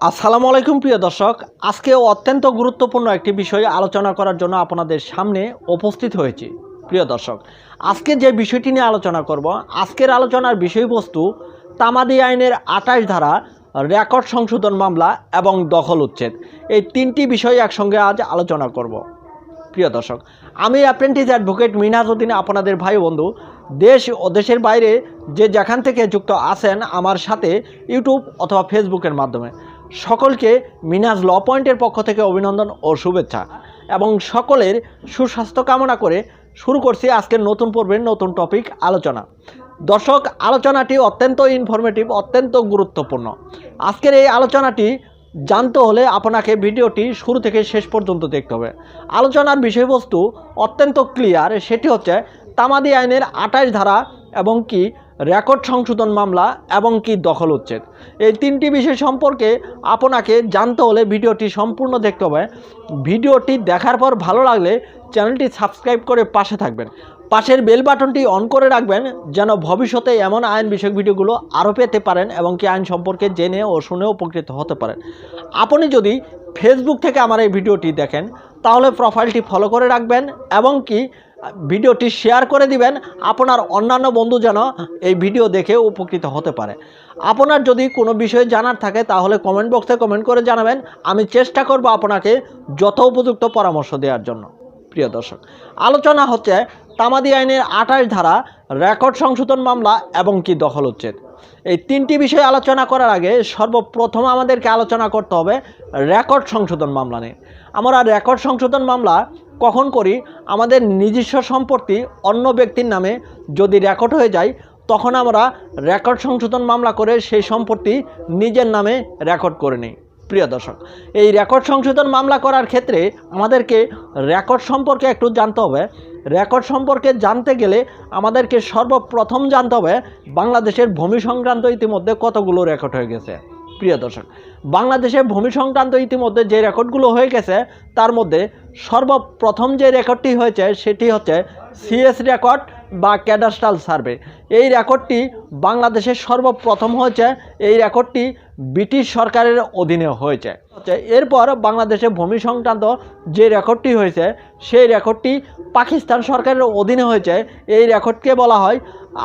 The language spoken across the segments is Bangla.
আসসালামু আলাইকুম প্রিয় দর্শক, আজকে অত্যন্ত গুরুত্বপূর্ণ একটি বিষয় আলোচনা করার জন্য আপনাদের সামনে উপস্থিত হয়েছি। প্রিয় দর্শক, আজকে যে বিষয়টি নিয়ে আলোচনা করব, আজকের আলোচনার বিষয়বস্তু তামাদি আইনের আঠাশ ধারা, রেকর্ড সংশোধন মামলা এবং দখল উচ্ছেদ। এই তিনটি বিষয় একসঙ্গে আজ আলোচনা করব। প্রিয় দর্শক, আমি অ্যাপ্রেন্টিস অ্যাডভোকেট মিনহাজউদ্দিন আপনাদের ভাই বন্ধু, দেশ ও দেশের বাইরে যে যেখান থেকে যুক্ত আছেন আমার সাথে ইউটিউব অথবা ফেসবুকের মাধ্যমে। সকলকে মিনাজ ল পয়েন্টের পক্ষ থেকে অভিনন্দন ও শুভেচ্ছা। এবং সকলের সুস্বাস্থ্য কামনা করে শুরু করছি আজকের নতুন পর্বের নতুন টপিক আলোচনা। দর্শক, আলোচনাটি অত্যন্ত ইনফরমেটিভ অত্যন্ত গুরুত্বপূর্ণ। আজকের এই আলোচনাটি জানতে হলে আপনাকে ভিডিওটি শুরু থেকে শেষ পর্যন্ত দেখতে হবে। আলোচনার বিষয়বস্তু অত্যন্ত ক্লিয়ার সেটি হচ্ছে তামাদি আইনের আঠাশ ধারা এবং কি রেকর্ড সংশোধন মামলা এবং কি দখল উচ্ছেদ। এই তিনটি বিষয় সম্পর্কে আপনাকে জানতে হলে ভিডিওটি সম্পূর্ণ দেখতে হবে। ভিডিওটি দেখার পর ভালো লাগলে চ্যানেলটি সাবস্ক্রাইব করে পাশে থাকবেন। পাশের বেল বাটনটি অন করে রাখবেন যেন ভবিষ্যতে এমন আইন বিষয়ক ভিডিওগুলো আরও পেতে পারেন এবং কি আইন সম্পর্কে জেনে ও শুনে উপকৃত হতে পারেন। আপনি যদি ফেসবুক থেকে আমার এই ভিডিওটি দেখেন, তাহলে প্রোফাইলটি ফলো করে রাখবেন এবং কি ভিডিওটি শেয়ার করে দিবেন, আপনার অন্যান্য বন্ধু যেন এই ভিডিও দেখে উপকৃত হতে পারে। আপনার যদি কোনো বিষয়ে জানার থাকে, তাহলে কমেন্ট বক্সে কমেন্ট করে জানাবেন। আমি চেষ্টা করব আপনাকে যত উপযুক্ত পরামর্শ দেওয়ার জন্য। প্রিয় দর্শক, আলোচনা হচ্ছে তামাদি আইনের আঠাশ ধারা, রেকর্ড সংশোধন মামলা এবং কি দখল উচ্ছেদ। এই তিনটি বিষয় আলোচনা করার আগে সর্বপ্রথম আমাদেরকে আলোচনা করতে হবে রেকর্ড সংশোধন মামলা নিয়ে। আমরা রেকর্ড সংশোধন মামলা কখন করি? আমাদের নিজস্ব সম্পত্তি অন্য ব্যক্তির নামে যদি রেকর্ড হয়ে যায়, তখন আমরা রেকর্ড সংশোধন মামলা করে সেই সম্পত্তি নিজের নামে রেকর্ড করে নিই। প্রিয় দর্শক, এই রেকর্ড সংশোধন মামলা করার ক্ষেত্রে আমাদেরকে রেকর্ড সম্পর্কে একটু জানতে হবে। রেকর্ড সম্পর্কে জানতে গেলে আমাদেরকে সর্বপ্রথম জানতে হবে বাংলাদেশের ভূমি সংক্রান্ত ইতিমধ্যে কতগুলো রেকর্ড হয়ে গেছে। প্রিয় দর্শক, বাংলাদেশে ভূমি সংক্রান্ত ইতিমধ্যে যে রেকর্ডগুলো হয়ে গেছে, তার মধ্যে সর্বপ্রথম যে রেকর্ডটি হয়েছে, সেটি হচ্ছে সিএস রেকর্ড বা ক্যাডাস্ট্রাল সার্ভে। এই রেকর্ডটি বাংলাদেশের সর্বপ্রথম হয়েছে, এই রেকর্ডটি ব্রিটিশ সরকারের অধীনে হয়েছে। এরপর বাংলাদেশে ভূমি সংক্রান্ত যে রেকর্ডটি হয়েছে, সেই রেকর্ডটি পাকিস্তান সরকারের অধীনে হয়েছে। এই রেকর্ডকে বলা হয়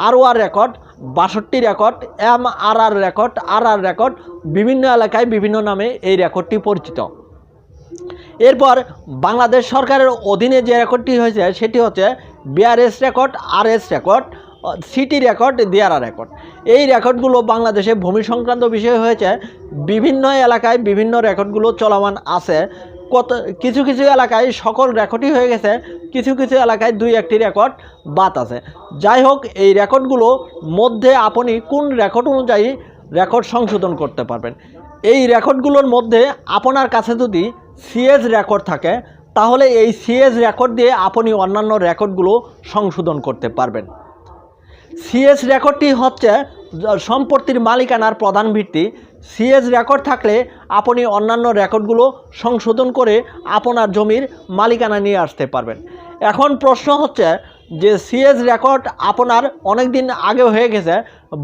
আর আর রেকর্ড, বাষট্টি record M R R record R R record, বিভিন্ন এলাকায় বিভিন্ন নামে এই রেকর্ডটি পরিচিত। এরপর বাংলাদেশ সরকারের অধীনে যে রেকর্ডটি হয়েছে, সেটি হচ্ছে BRS record R S record city record Diara record এই রেকর্ডগুলো বাংলাদেশে ভূমি সংক্রান্ত বিষয় হয়েছে। বিভিন্ন এলাকায় বিভিন্ন রেকর্ডগুলো চলমান আছে। কত, কিছু কিছু এলাকায় সকল রেকর্ডই হয়ে গেছে। কিছু কিছু এলাকায় দুই একটি রেকর্ড বাদ আছে। যাই হোক, এই রেকর্ডগুলো মধ্যে আপনি কোন রেকর্ড অনুযায়ী রেকর্ড সংশোধন করতে পারবেন? এই রেকর্ডগুলোর মধ্যে আপনার কাছে যদি সিএস রেকর্ড থাকে তাহলে এই সিএস রেকর্ড দিয়ে আপনি অন্যান্য রেকর্ডগুলো সংশোধন করতে পারবেন। সিএস রেকর্ডটি হচ্ছে সম্পত্তির মালিকানার প্রধান ভিত্তি। সিএস রেকর্ড থাকলে আপনি অন্যান্য রেকর্ডগুলো সংশোধন করে আপনার জমির মালিকানা নিয়ে আসতে পারবেন। এখন প্রশ্ন হচ্ছে যে সিএস রেকর্ড আপনার অনেক দিন আগে হয়ে গেছে,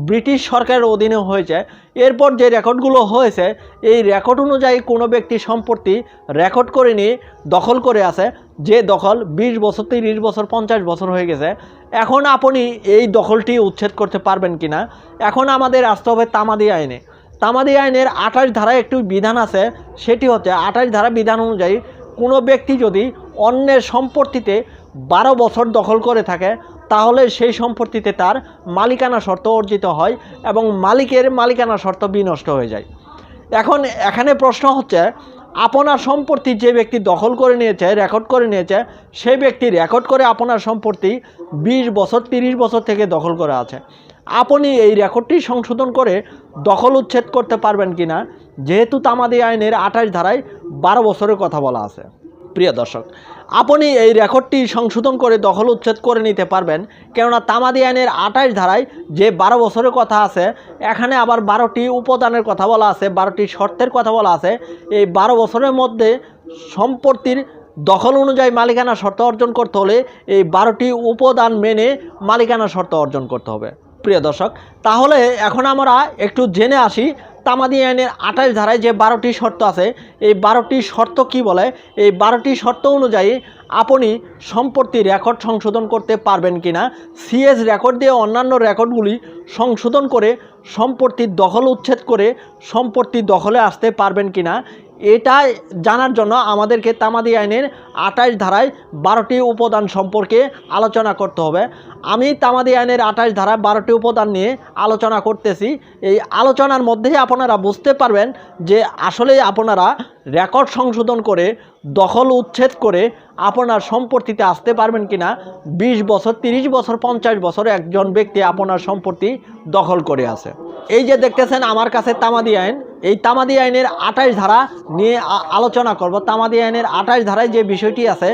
ব্রিটিশ সরকারের অধীনে হয়েছে। এরপর যে রেকর্ডগুলো হয়েছে, এই রেকর্ড অনুযায়ী কোনো ব্যক্তি সম্পত্তি রেকর্ড করে নিয়ে দখল করে আছে। যে দখল বিশ বছর, তিরিশ বছর, পঞ্চাশ বছর হয়ে গেছে। এখন আপনি এই দখলটি উচ্ছেদ করতে পারবেন কি না এখন আমাদের আসতে হবে তামাদি আইনে। তামাদি আইনের আঠাশ ধারায় একটি বিধান আছে, সেটি হচ্ছে আঠাশ ধারা বিধান অনুযায়ী কোনো ব্যক্তি যদি অন্যের সম্পত্তিতে বারো বছর দখল করে থাকে, তাহলে সেই সম্পত্তিতে তার মালিকানা শর্ত অর্জিত হয় এবং মালিকের মালিকানা শর্ত বিনষ্ট হয়ে যায়। এখন এখানে প্রশ্ন হচ্ছে, আপনার সম্পত্তি যে ব্যক্তি দখল করে নিয়েছে, রেকর্ড করে নিয়েছে সেই ব্যক্তি রেকর্ড করে আপনার সম্পত্তি বিশ বছর, তিরিশ বছর থেকে দখল করে আছে। আপনি এই রেকর্ডটি সংশোধন করে দখল উচ্ছেদ করতে পারবেন কি না যেহেতু তামাদি আইনের আঠাশ ধারায় বারো বছরের কথা বলা আছে। প্রিয় দর্শক আপনি এই রেকর্ডটি সংশোধন করে দখল উচ্ছেদ করে নিতে পারবেন। কেননা তামাদি আইনের আঠাশ ধারায় যে বারো বছরের কথা আছে, এখানে আবার বারোটি উপাদানের কথা বলা আছে, বারোটি শর্তের কথা বলা আছে। এই বারো বছরের মধ্যে সম্পত্তির দখল অনুযায়ী মালিকানা শর্ত অর্জন করতে হলে এই বারোটি উপাদান মেনে মালিকানা শর্ত অর্জন করতে হবে। প্রিয় দর্শক, তাহলে এখন আমরা একটু জেনে আসি তামাদি আইনের আঠাশ ধারায় যে বারোটি শর্ত আছে, এই বারোটি শর্ত কি বলে? এই বারোটি শর্ত অনুযায়ী আপনি সম্পত্তি রেকর্ড সংশোধন করতে পারবেন কি না সিএস রেকর্ড দিয়ে অন্যান্য রেকর্ডগুলি সংশোধন করে সম্পত্তির দখল উচ্ছেদ করে সম্পত্তি দখলে আসতে পারবেন কিনা এটা জানার জন্য আমাদেরকে তামাদি আইনের আঠাশ ধারায় বারোটি উপাদান সম্পর্কে আলোচনা করতে হবে। আমি তামাদি আইনের আঠাশ ধারায় বারোটি উপাদান নিয়ে আলোচনা করতেছি। এই আলোচনার মধ্যেই আপনারা বুঝতে পারবেন যে আসলেই আপনারা রেকর্ড সংশোধন করে দখল উচ্ছেদ করে আপনার সম্পত্তিতে আসতে পারবেন কিনা? বিশ বছর, তিরিশ বছর, পঞ্চাশ বছর একজন ব্যক্তি আপনার সম্পত্তি দখল করে আছে। এই যে দেখতেছেন আমার কাছে তামাদি আইন, এই তামাদি আইনের আঠাশ ধারা নিয়ে আলোচনা করব। তামাদি আইনের আঠাশ ধারায় যে বিষয়টি আছে,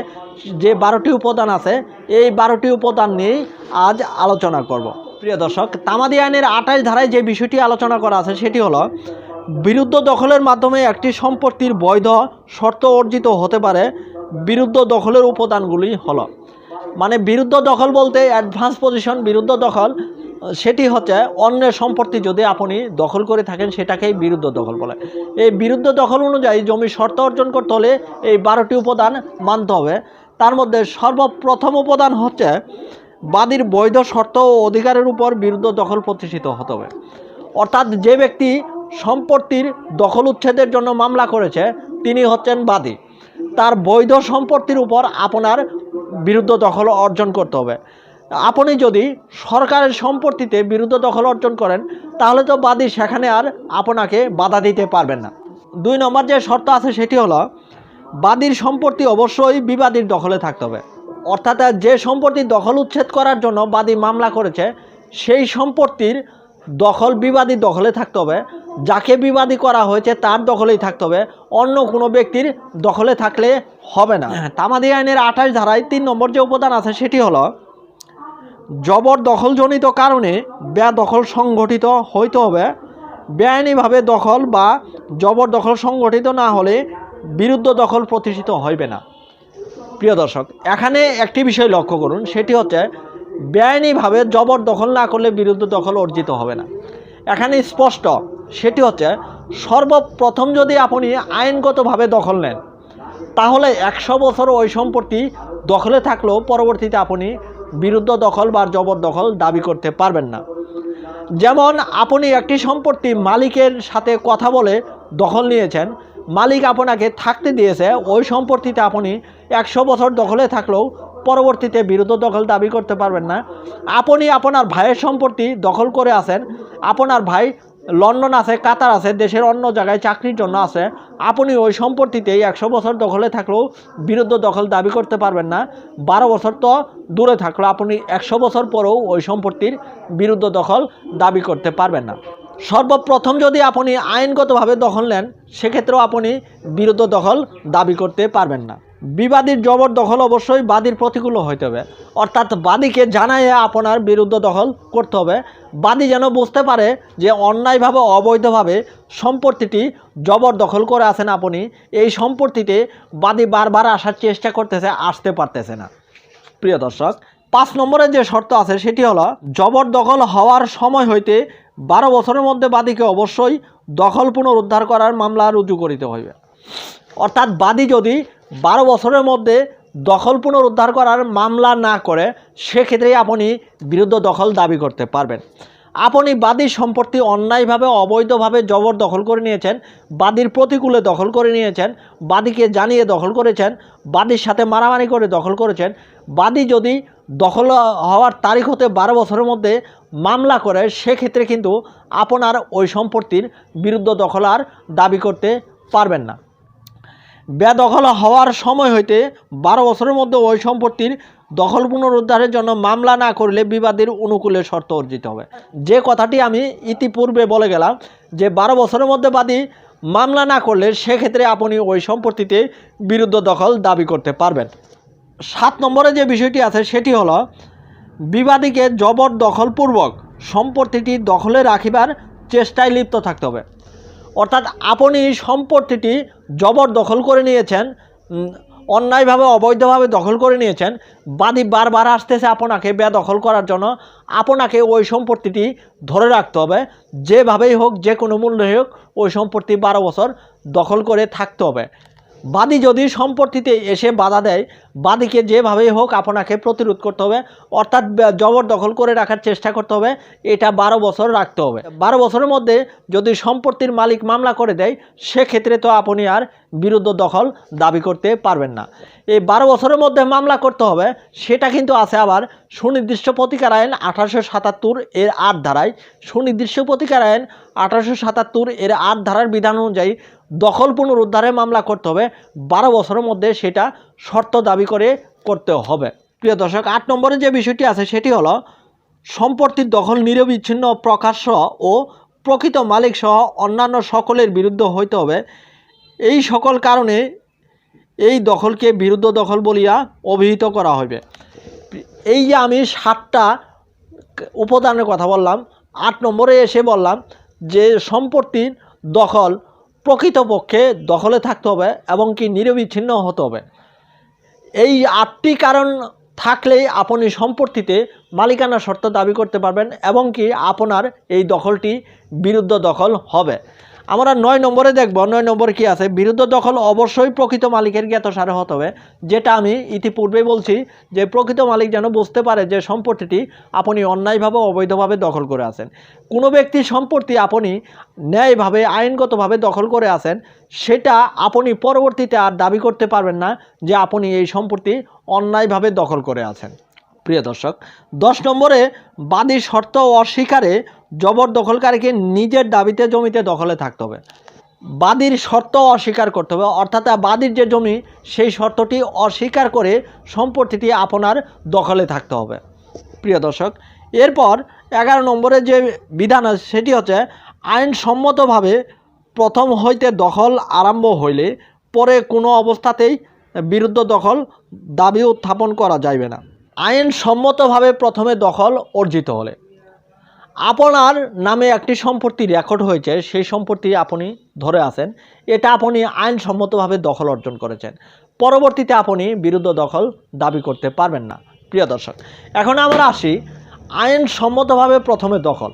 যে বারোটি উপাদান আছে, এই বারোটি উপাদান নিয়েই আজ আলোচনা করব। প্রিয় দর্শক, তামাদি আইনের আঠাশ ধারায় যে বিষয়টি আলোচনা করা আছে, সেটি হলো বিরুদ্ধ দখলের মাধ্যমে একটি সম্পত্তির বৈধ শর্ত অর্জিত হতে পারে বিরুদ্ধ দখলের উপাদানগুলি হলো। মানে বিরুদ্ধ দখল বলতে অ্যাডভান্স পজিশন বিরুদ্ধ দখল, সেটি হচ্ছে অন্যের সম্পত্তি যদি আপনি দখল করে থাকেন, সেটাকেই বিরুদ্ধ দখল বলে। এই বিরুদ্ধ দখল অনুযায়ী জমি শর্ত অর্জন করতে হলে এই বারোটি উপাদান মানতে হবে। তার মধ্যে সর্বপ্রথম উপাদান হচ্ছে বাদীর বৈধ শর্ত ও অধিকারের উপর বিরুদ্ধ দখল প্রতিষ্ঠিত হতে হবে। অর্থাৎ যে ব্যক্তি সম্পত্তির দখল উচ্ছেদের জন্য মামলা করেছে তিনি হচ্ছেন বাদী। তার বৈধ সম্পত্তির উপর আপনার বিরুদ্ধ দখল অর্জন করতে হবে। আপনি যদি সরকারের সম্পত্তিতে বিরুদ্ধ দখল অর্জন করেন, তাহলে তো বাদী সেখানে আর আপনাকে বাধা দিতে পারবেন না। দুই নম্বর যে শর্ত আছে সেটি হলো, বাদীর সম্পত্তি অবশ্যই বিবাদীর দখলে থাকতে হবে। অর্থাৎ যে সম্পত্তি দখল উচ্ছেদ করার জন্য বাদী মামলা করেছে, সেই সম্পত্তির দখল বিবাদী দখলে থাকতে হবে। যাকে বিবাদী করা হয়েছে তার দখলেই থাকতে হবে। অন্য কোনো ব্যক্তির দখলে থাকলে হবে না। তামাদি আইনের আঠাশ ধারায় তিন নম্বর যে উপাদান আছে সেটি হলো জবর দখলজনিত কারণে বেদখল সংগঠিত হইতে হবে। বেআইনিভাবে দখল বা জবরদখল সংগঠিত না হলে বিরুদ্ধ দখল প্রতিষ্ঠিত হইবে না। প্রিয় দর্শক, এখানে একটি বিষয় লক্ষ্য করুন, সেটি হচ্ছে বেআইনিভাবে জবরদখল না করলে বিরুদ্ধ দখল অর্জিত হবে না। এখানে স্পষ্ট, সেটি হচ্ছে সর্বপ্রথম যদি আপনি আইনগতভাবে দখল নেন, তাহলে একশো বছর ওই সম্পত্তি দখলে থাকলেও পরবর্তীতে আপনি বিরুদ্ধ দখল বা জবরদখল দাবি করতে পারবেন না। যেমন আপনি একটি সম্পত্তি মালিকের সাথে কথা বলে দখল নিয়েছেন, মালিক আপনাকে থাকতে দিয়েছে, ওই সম্পত্তিতে আপনি একশো বছর দখলে থাকলেও পরবর্তীতে বিরুদ্ধ দখল দাবি করতে পারবেন না। আপনি আপনার ভাইয়ের সম্পত্তি দখল করে আছেন। আপনার ভাই লন্ডন আছে, কাতার আছে, দেশের অন্য জায়গায় চাকরির জন্য আছে। আপনি ওই সম্পত্তিতেই একশো বছর দখলে থাকলেও বিরুদ্ধ দখল দাবি করতে পারবেন না। বারো বছর তো দূরে থাকলেও আপনি একশো বছর পরেও ওই সম্পত্তির বিরুদ্ধ দখল দাবি করতে পারবেন না। সর্বপ্রথম যদি আপনি আইনগতভাবে দখল নেন, সেক্ষেত্রেও আপনি বিরুদ্ধ দখল দাবি করতে পারবেন না। বিবাদীর জবরদখল অবশ্যই বাদীর প্রতিকূল হইতে হবে। অর্থাৎ বাদীকে জানাইয়ে আপনার বিরুদ্ধ দখল করতে হবে। বাদী যেন বুঝতে পারে যে অন্যায়ভাবে, অবৈধভাবে সম্পত্তিটি জবরদখল করে আছেন আপনি, এই সম্পত্তিতে বাদী বারবার আসার চেষ্টা করতেছে, আসতে পারতেছে না। প্রিয় দর্শক, পাঁচ নম্বরের যে শর্ত আছে, সেটি হলো জবরদখল হওয়ার সময় হইতে বারো বছরের মধ্যে বাদীকে অবশ্যই দখল পুনরুদ্ধার করার মামলা রুজু করিতে হইবে। অর্থাৎ বাদী যদি বারো বছরের মধ্যে দখল পুনরুদ্ধার করার মামলা না করে, সেক্ষেত্রে আপনি বিরুদ্ধ দখল দাবি করতে পারবেন। আপনি বাদীর সম্পত্তি অন্যায়ভাবে, অবৈধভাবে জবর দখল করে নিয়েছেন, বাদীর প্রতিকূলে দখল করে নিয়েছেন, বাদীকে জানিয়ে দখল করেছেন, বাদীর সাথে মারামারি করে দখল করেছেন, বাদী যদি দখল হওয়ার তারিখ হতে বারো বছরের মধ্যে মামলা করে, সেক্ষেত্রে কিন্তু আপনার ওই সম্পত্তির বিরুদ্ধ দখল আর দাবি করতে পারবেন না। বেদখল হওয়ার সময় হইতে বারো বছরের মধ্যে ওই সম্পত্তির দখল পুনরুদ্ধারের জন্য মামলা না করলে বিবাদের অনুকূলে শর্ত অর্জিত হবে। যে কথাটি আমি ইতিপূর্বে বলে গেলাম যে বারো বছরের মধ্যে বাদী মামলা না করলে সেক্ষেত্রে আপনি ওই সম্পত্তিতে বিরুদ্ধ দখল দাবি করতে পারবেন। সাত নম্বরে যে বিষয়টি আছে সেটি হলো বিবাদীকে জবরদখলপূর্বক সম্পত্তিটি দখলে রাখিবার চেষ্টায় লিপ্ত থাকতে হবে। অর্থাৎ আপনি সম্পত্তিটি জবরদখল করে নিয়েছেন অন্যায়ভাবে, অবৈধভাবে দখল করে নিয়েছেন, বাদী বারবার আসতেছে আপনাকে বেদখল করার জন্য, আপনাকে ওই সম্পত্তিটি ধরে রাখতে হবে, যেভাবেই হোক, যে কোনো মূল্যে হোক, ওই সম্পত্তি বারো বছর দখল করে থাকতে হবে। বাদী যদি সম্পত্তিতে এসে বাধা দেয়, বাদীকে যেভাবেই হোক আপনাকে প্রতিরোধ করতে হবে, অর্থাৎ জবরদখল করে রাখার চেষ্টা করতে হবে, এটা বারো বছর রাখতে হবে। বারো বছরের মধ্যে যদি সম্পত্তির মালিক মামলা করে দেয়, সেক্ষেত্রে তো আপনি আর বিরুদ্ধ দখল দাবি করতে পারবেন না। এই বারো বছরের মধ্যে মামলা করতে হবে, সেটা কিন্তু আছে আবার সুনির্দিষ্ট প্রতিকার আইন আঠারোশো সাতাত্তর এর আট ধারায়। সুনির্দিষ্ট প্রতিকার আইন আঠারোশো সাতাত্তর এর আট ধারার বিধান অনুযায়ী দখল পুনরুদ্ধারে মামলা করতে হবে, বারো বছরের মধ্যে সেটা শর্ত দাবি করে করতে হবে। প্রিয় দর্শক, আট নম্বরে যে বিষয়টি আছে সেটি হলো সম্পত্তির দখল নিরবিচ্ছিন্ন প্রকাশ্য ও প্রকৃত মালিক সহ অন্যান্য সকলের বিরুদ্ধে হইতে হবে। এই সকল কারণে এই দখলকে বিরুদ্ধ দখল বলিয়া অভিহিত করা হবে এই যে আমি সাতটা উপাদানের কথা বললাম, আট নম্বরে এসে বললাম যে সম্পত্তির দখল প্রকৃতপক্ষে দখলে থাকতে হবে এবং কি নিরবিচ্ছিন্ন হতে হবে। এই আটটি কারণ থাকলেই আপনি সম্পত্তিতে মালিকানা শর্ত দাবি করতে পারবেন এবং কি আপনার এই দখলটি বিরুদ্ধ দখল হবে। আমরা নয় নম্বরে দেখব, নয় নম্বরে কি আছে? বিরুদ্ধ দখল অবশ্যই প্রকৃত মালিকের জ্ঞাতসারে হতে হবে। যেটা আমি ইতিপূর্বেই বলছি যে প্রকৃত মালিক যেন বুঝতে পারে যে সম্পত্তিটি আপনি অন্যায়ভাবে, অবৈধভাবে দখল করে আছেন। কোনো ব্যক্তির সম্পত্তি আপনি ন্যায়ভাবে, আইনগতভাবে দখল করে আছেন, সেটা আপনি পরবর্তীতে আর দাবি করতে পারবেন না যে আপনি এই সম্পত্তি অন্যায়ভাবে দখল করে আছেন। প্রিয় দর্শক, দশ নম্বরে বাদী শর্ত অস্বীকারে জবরদখলকারীকে নিজের দাবিতে জমিতে দখলে থাকতে হবে। বাদীর শর্ত অস্বীকার করতে হবে, অর্থাৎ বাদীর যে জমি, সেই শর্তটি অস্বীকার করে সম্পত্তিটি আপনার দখলে থাকতে হবে। প্রিয় দর্শক, এরপর এগারো নম্বরে যে বিধান আছে, সেটি হচ্ছে আইনসম্মতভাবে প্রথম হইতে দখল আরম্ভ হইলে পরে কোনো অবস্থাতেই বিরুদ্ধ দখল দাবি উত্থাপন করা যাইবে না। আইনসম্মতভাবে প্রথমে দখল অর্জিত হলে। আপনার নামে একটি সম্পত্তি রেকর্ড হয়েছে, সেই সম্পত্তি আপনি ধরে আছেন। এটা আপনি আইনসম্মতভাবে দখল অর্জন করেছেন। পরবর্তীতে আপনি বিরুদ্ধ দখল দাবি করতে পারবেন না। প্রিয় দর্শক, এখন আমরা আসি আইনসম্মতভাবে প্রথমে দখল।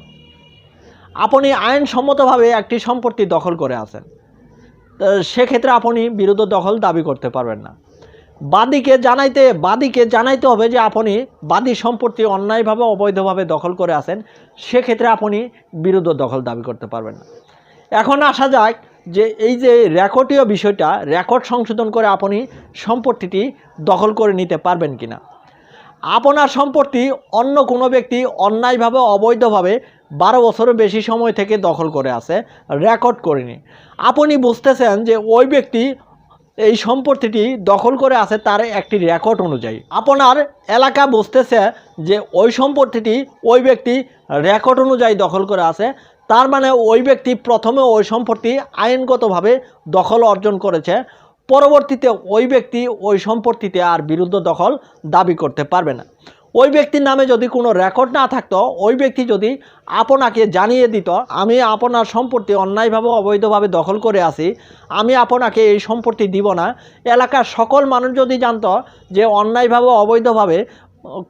আপনি আইনসম্মতভাবে একটি সম্পত্তি দখল করে আছেন। সেক্ষেত্রে আপনি বিরুদ্ধ দখল দাবি করতে পারবেন না। বাদীকে জানাইতে বাদীকে জানাইতে হবে যে আপনি বাদী সম্পত্তি অন্যায়ভাবে, অবৈধভাবে দখল করে আছেন, সেক্ষেত্রে আপনি বিরুদ্ধ দখল দাবি করতে পারবেন না। এখন আসা যাক যে এই যে রেকর্ডীয় বিষয়টা, রেকর্ড সংশোধন করে আপনি সম্পত্তিটি দখল করে নিতে পারবেন কি না আপনার সম্পত্তি অন্য কোনো ব্যক্তি অন্যায়ভাবে, অবৈধভাবে বারো বছরের বেশি সময় থেকে দখল করে আছে, রেকর্ড করেনি। আপনি বুঝতেছেন যে ওই ব্যক্তি এই সম্পত্তিটি দখল করে আছে তার একটি রেকর্ড অনুযায়ী। আপনার এলাকা বুঝতেছে যে ওই সম্পত্তিটি ওই ব্যক্তি রেকর্ড অনুযায়ী দখল করে আছে। তার মানে ওই ব্যক্তি প্রথমে ওই সম্পত্তি আইনগতভাবে দখল অর্জন করেছে। পরবর্তীতে ওই ব্যক্তি ওই সম্পত্তিতে আর বিরুদ্ধ দখল দাবি করতে পারবে না। ওই ব্যক্তির নামে যদি কোনো রেকর্ড না থাকতো, ওই ব্যক্তি যদি আপনাকে জানিয়ে দিত, আমি আপনার সম্পত্তি অন্যায়ভাবে, অবৈধভাবে দখল করে আসি আমি আপনাকে এই সম্পত্তি দিব না। এলাকার সকল মানুষ যদি জানত যে অন্যায়ভাবে, অবৈধভাবে,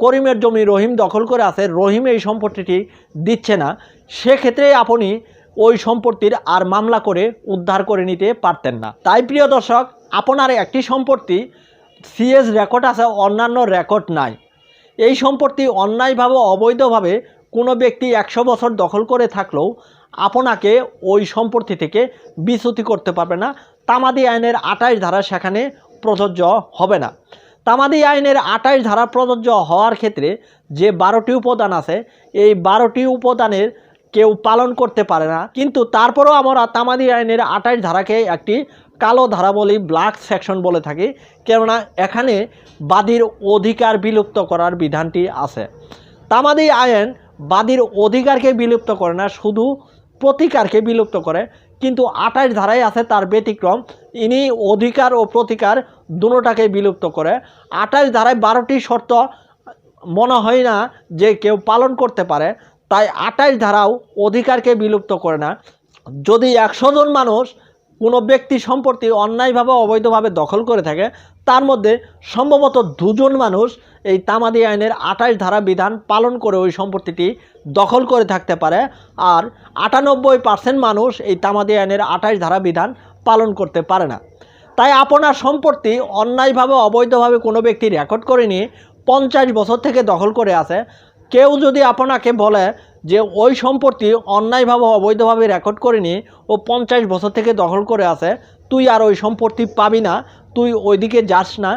করিমের জমি রহিম দখল করে আছে, রহিম এই সম্পত্তিটি দিচ্ছে না, সেক্ষেত্রে আপনি ওই সম্পত্তির আর মামলা করে উদ্ধার করে নিতে পারতেন না। তাই প্রিয় দর্শক, আপনার একটি সম্পত্তি সিএস রেকর্ড আছে, অন্যান্য রেকর্ড নাই। এই সম্পত্তি অন্যায়ভাবে, অবৈধভাবে কোনো ব্যক্তি একশো বছর দখল করে থাকলেও আপনাকে ওই সম্পত্তি থেকে বিচ্যুতি করতে পারবে না। তামাদি আইনের আটাইশ ধারা সেখানে প্রযোজ্য হবে না। তামাদি আইনের আটাইশ ধারা প্রযোজ্য হওয়ার ক্ষেত্রে যে বারোটি উপাদান আছে, এই বারোটি উপাদানের কেউ পালন করতে পারে না। কিন্তু তারপরেও আমরা তামাদি আইনের আটাইশ ধারাকে একটি কালো ধারা বলি ব্ল্যাক সেকশন বলে থাকি, কেননা এখানে বাদীর অধিকার বিলুপ্ত করার বিধানটি আছে। তামাদি আইন বাদীর অধিকারকে বিলুপ্ত করে না, শুধু প্রতিকারকে বিলুপ্ত করে, কিন্তু আঠাশ ধারায় আছে তার ব্যতিক্রম, ইনি অধিকার ও প্রতিকার দুটোটাকে বিলুপ্ত করে। আঠাশ ধারায় বারোটি শর্ত, মনে হয় না যে কেউ পালন করতে পারে, তাই আঠাশ ধারাও অধিকারকে বিলুপ্ত করে না। যদি একশো জন মানুষ কোনো ব্যক্তি সম্পত্তি অন্যায়ভাবে অবৈধভাবে দখল করে থাকে, তার মধ্যে সম্ভবত দুজন মানুষ এই তামাদি আইনের আঠাশ ধারা বিধান পালন করে ওই সম্পত্তিটি দখল করে থাকতে পারে আর আটানব্বই পার্সেন্ট মানুষ এই তামাদি আইনের আঠাশ ধারা বিধান পালন করতে পারে না। তাই আপনার সম্পত্তি অন্যায়ভাবে, অবৈধভাবে কোনো ব্যক্তি রেকর্ড করে নিয়ে পঞ্চাশ বছর থেকে দখল করে আছে। কেউ যদি আপনাকে বলে যে ওই সম্পত্তি অন্যায়ভাবে অবৈধভাবে রেকর্ড করে নিয়ে ও পঞ্চাশ বছর থেকে দখল করে আছে, তুই আর ওই সম্পত্তি পাবি না, তুই ওইদিকে যাস না,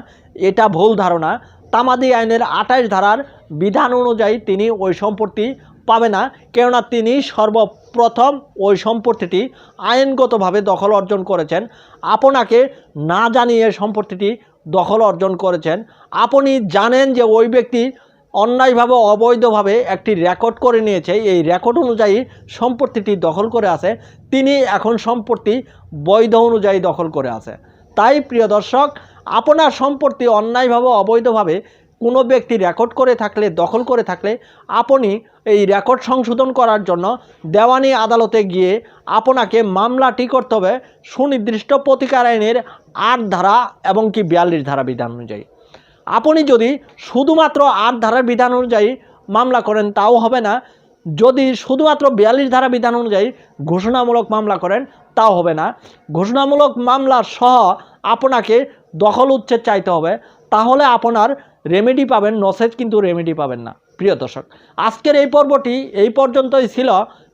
এটা ভুল ধারণা। তামাদি আইনের আঠাশ ধারার বিধান অনুযায়ী তিনি ওই সম্পত্তি পাবে না, কেননা তিনি সর্বপ্রথম ওই সম্পত্তিটি আইনগতভাবে দখল অর্জন করেছেন। আপনাকে না জানিয়ে সম্পত্তিটি দখল অর্জন করেছেন। আপনি জানেন যে ওই ব্যক্তি অন্যায়ভাবে, অবৈধভাবে একটি রেকর্ড করে নিয়েছে। এই রেকর্ড অনুযায়ী সম্পত্তিটি দখল করে আছে। তিনি এখন সম্পত্তি বৈধ অনুযায়ী দখল করে আছে। তাই, প্রিয় দর্শক, আপনার সম্পত্তি অন্যায়ভাবে, অবৈধভাবে কোনো ব্যক্তি রেকর্ড করে থাকলে, দখল করে থাকলে আপনি এই রেকর্ড সংশোধন করার জন্য দেওয়ানি আদালতে গিয়ে আপনাকে মামলাটি করতে হবে। সুনির্দিষ্ট প্রতিকার আইনের আট ধারা এবং কি বিয়াল্লিশ ধারা বিধান অনুযায়ী। আপনি যদি শুধুমাত্র আট ধারার বিধান অনুযায়ী মামলা করেন, তাও হবে না। যদি শুধুমাত্র বিয়াল্লিশ ধারা বিধান অনুযায়ী ঘোষণামূলক মামলা করেন, তাও হবে না। ঘোষণামূলক মামলা সহ আপনাকে দখল উচ্ছেদ চাইতে হবে। তাহলে আপনার রেমেডি পাবেন নসেজ কিন্তু রেমেডি পাবেন না। প্রিয় দর্শক, আজকের এই পর্বটি এই পর্যন্তই ছিল।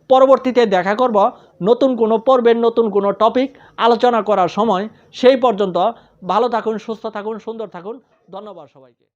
পরবর্তীতে দেখা করব নতুন কোনো পর্বের নতুন কোনো টপিক আলোচনা করার সময়। সেই পর্যন্ত ভালো থাকুন, সুস্থ থাকুন, সুন্দর থাকুন। ধন্যবাদ সবাইকে।